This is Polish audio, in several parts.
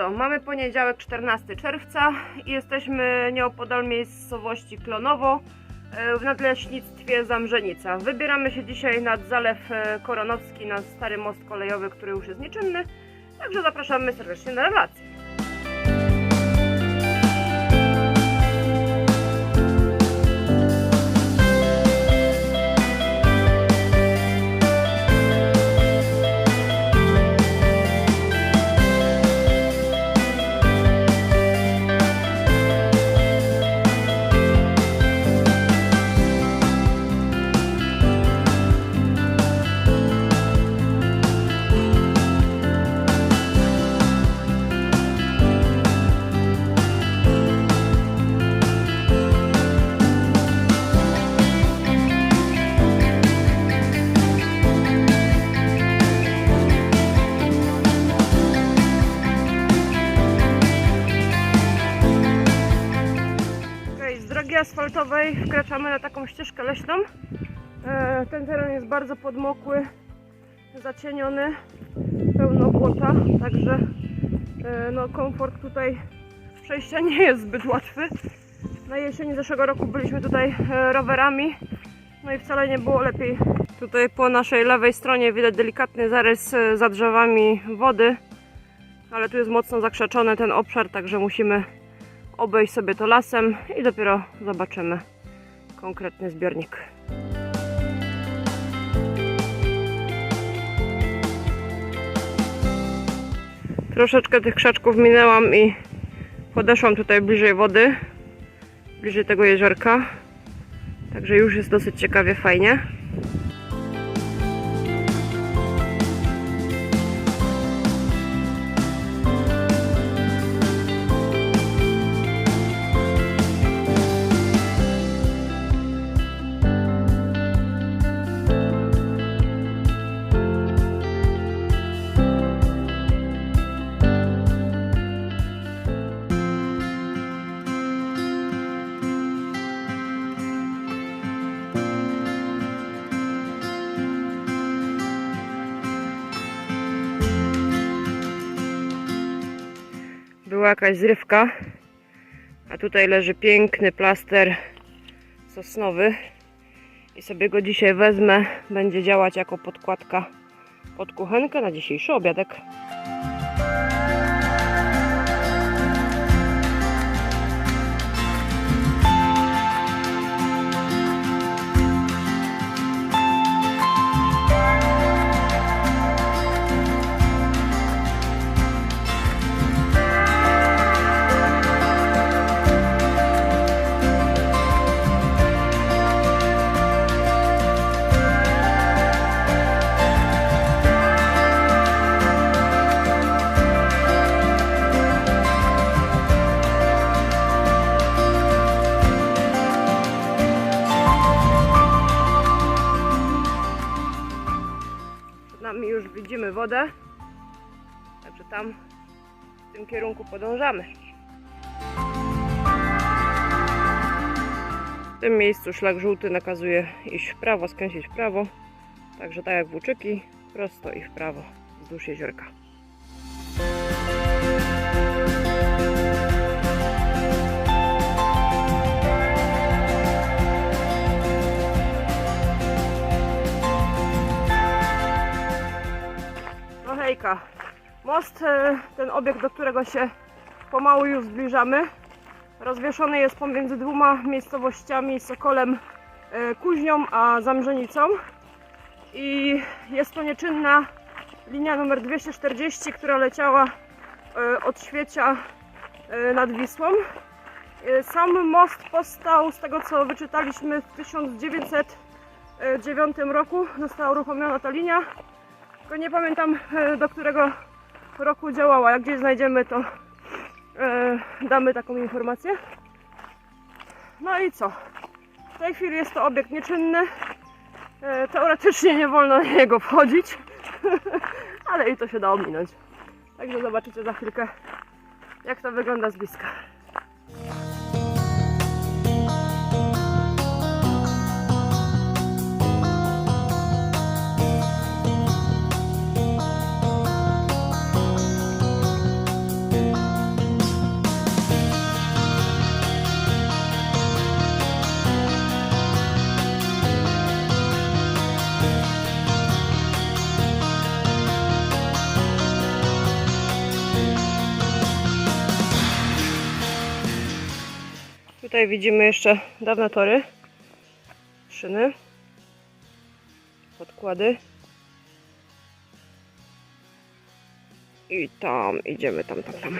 bardzo. Mamy poniedziałek 14 czerwca i jesteśmy nieopodal miejscowości Klonowo e, w nadleśnictwie Zamrzenica. Wybieramy się dzisiaj nad Zalew e, Koronowski na stary most kolejowy, który już jest nieczynny. Także zapraszamy serdecznie na relację. Asfaltowej wkraczamy na taką ścieżkę leśną. E, ten teren jest bardzo podmokły, zacieniony, pełno błota, także e, no, komfort tutaj przejścia nie jest zbyt łatwy. Na jesieni zeszłego roku byliśmy tutaj e, rowerami, no i wcale nie było lepiej. Tutaj po naszej lewej stronie widać delikatny zarys za drzewami wody, ale tu jest mocno zakrzeczony ten obszar, także musimy obejść sobie to lasem i dopiero zobaczymy konkretny zbiornik. Troszeczkę tych krzaczków minęłam i podeszłam tutaj bliżej wody, bliżej tego jeziorka. Także już jest dosyć ciekawie, fajnie. Była jakaś zrywka, a tutaj leży piękny plaster sosnowy i sobie go dzisiaj wezmę. Będzie działać jako podkładka pod kuchenkę na dzisiejszy obiadek. Widzimy wodę, także tam w tym kierunku podążamy. W tym miejscu szlak żółty nakazuje iść w prawo, skręcić w prawo. Także tak jak włóczyki, prosto i w prawo wzdłuż jeziorka. Most, e, ten obiekt, do którego się pomału już zbliżamy, rozwieszony jest pomiędzy dwoma miejscowościami Sokolem e, Kuźnią a Zamrzenicą i jest to nieczynna linia numer 240, która leciała e, od Świecia nad Wisłą. Sam most powstał, z tego co wyczytaliśmy, w 1909 roku. Została uruchomiona ta linia. Tylko nie pamiętam do którego roku działała. Jak gdzieś znajdziemy, to e, damy taką informację. No i co? W tej chwili jest to obiekt nieczynny. E, teoretycznie nie wolno na niego wchodzić, ale i to się da ominąć. Także zobaczycie za chwilkę, jak to wygląda z bliska. Tutaj widzimy jeszcze dawne tory, szyny, podkłady. I tam idziemy, tam, tam, tam.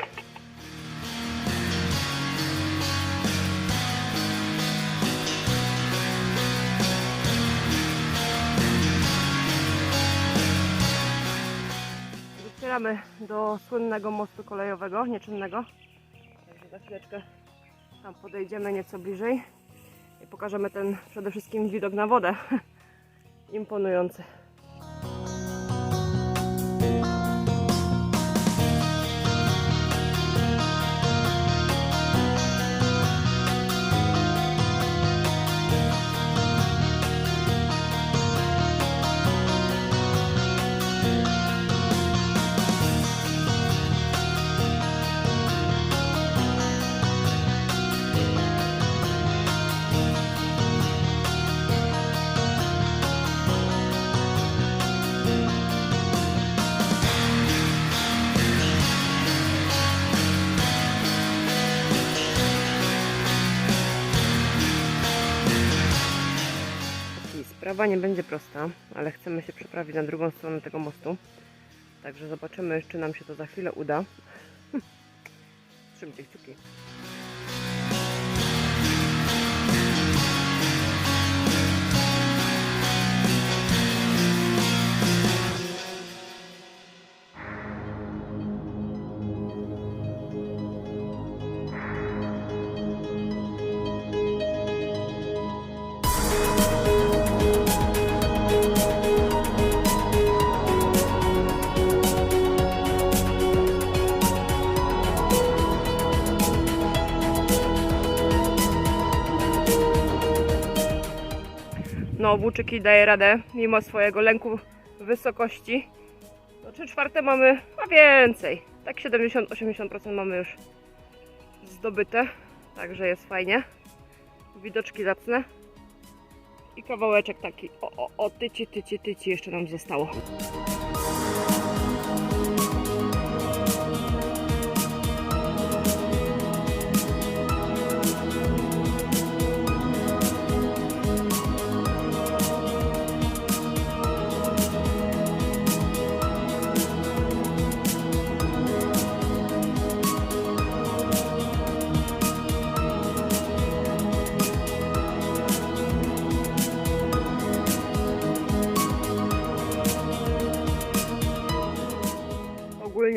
Docieramy do słynnego mostu kolejowego, nieczynnego. Także za chwileczkę tam podejdziemy nieco bliżej i pokażemy ten przede wszystkim widok na wodę. Imponujący. Sprawa nie będzie prosta, ale chcemy się przeprawić na drugą stronę tego mostu. Także zobaczymy, czy nam się to za chwilę uda. Trzymcie kciuki. No, włóczyki daje radę, mimo swojego lęku wysokości. No, 3 czwarte mamy, a więcej. Tak 70-80% mamy już zdobyte. Także jest fajnie. Widoczki zacne. I kawałeczek taki, o, o, o, tyci, tyci, tyci jeszcze nam zostało.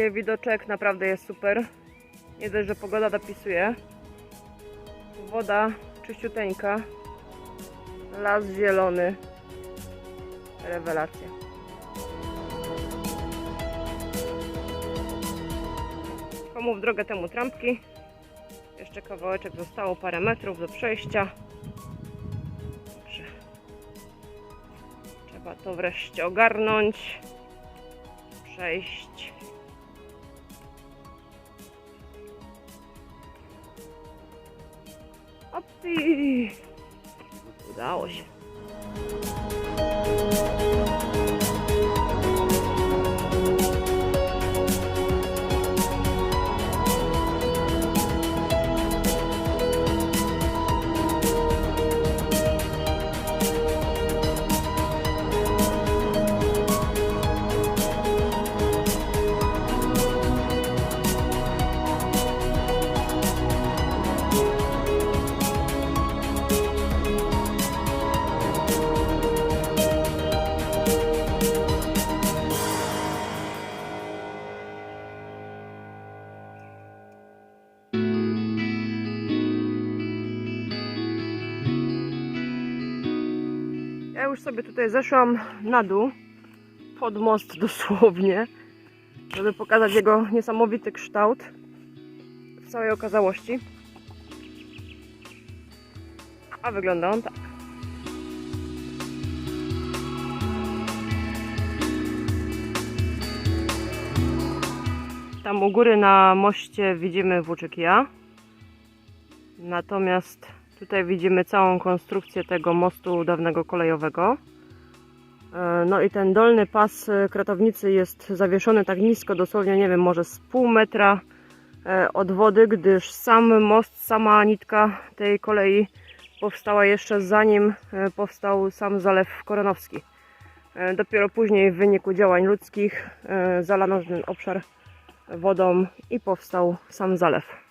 Ogólnie widoczek naprawdę jest super. Nie dość, że pogoda dopisuje. Woda czyściuteńka. Las zielony. Rewelacja. Komu w drogę temu trampki. Jeszcze kawałeczek zostało, parę metrów do przejścia. Także trzeba to wreszcie ogarnąć. Przejść. E... Da hoje. Sobie tutaj zeszłam na dół, pod most dosłownie, żeby pokazać jego niesamowity kształt w całej okazałości. A wygląda on tak. Tam u góry na moście widzimy włóczykija. Natomiast tutaj widzimy całą konstrukcję tego mostu dawnego kolejowego. E, No i ten dolny pas e, kratownicy jest zawieszony tak nisko, dosłownie nie wiem, może z pół metra e, od wody, gdyż sam most, sama nitka tej kolei powstała jeszcze zanim powstał sam Zalew Koronowski. Dopiero później w wyniku działań ludzkich zalano ten obszar wodą i powstał sam zalew.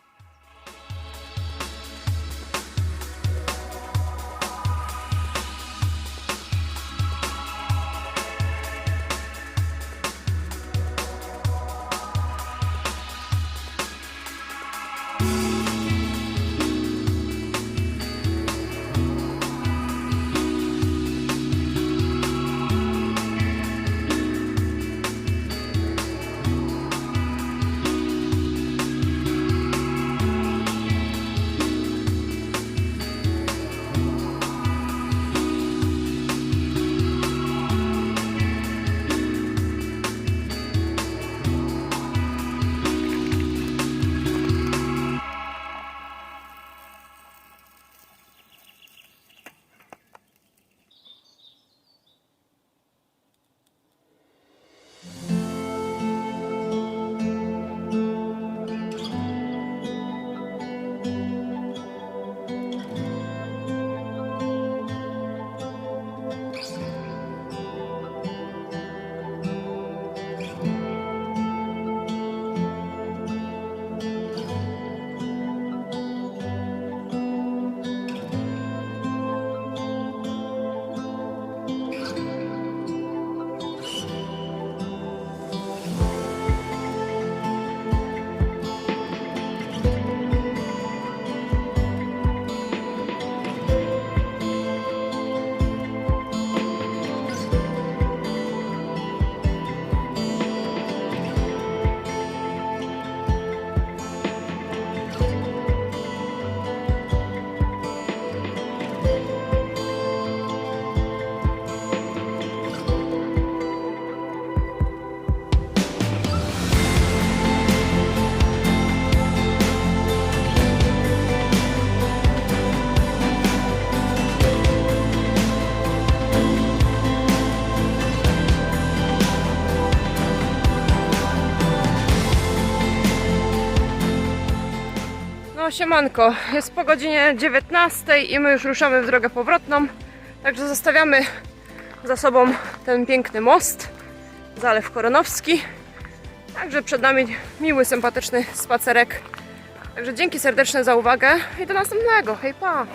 Siemanko, jest po godzinie 19 i my już ruszamy w drogę powrotną. Także zostawiamy za sobą ten piękny most, Zalew Koronowski. Także przed nami miły, sympatyczny spacerek. Także dzięki serdeczne za uwagę i do następnego. Hej pa!